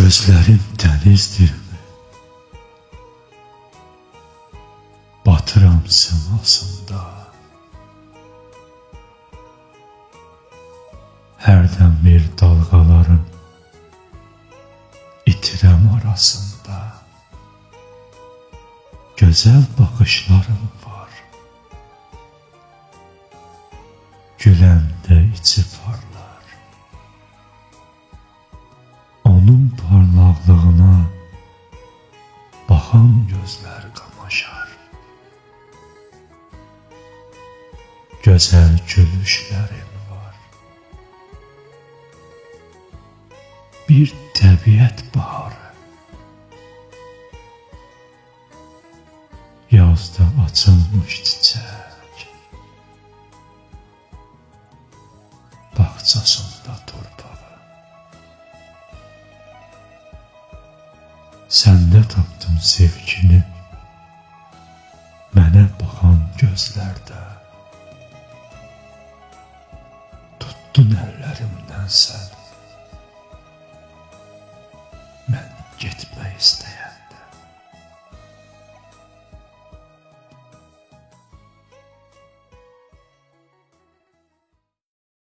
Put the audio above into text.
Gözlerim denizdirmi? Batıram sınasında. Hərdən bir dalğaların itirəm arasında. Gözəl baxışların var. Güləndə içi baxan gözlər qamaşar. Gözəl gülüşlərin var. Bir təbiət baharı. Yazda açılmış çiçək. Bağçasında torpağı. Səndə tapdım sevgini. Mənə baxan gözlərdə. Tuttun əllərimdən sən. Mən getmək istəyərəm.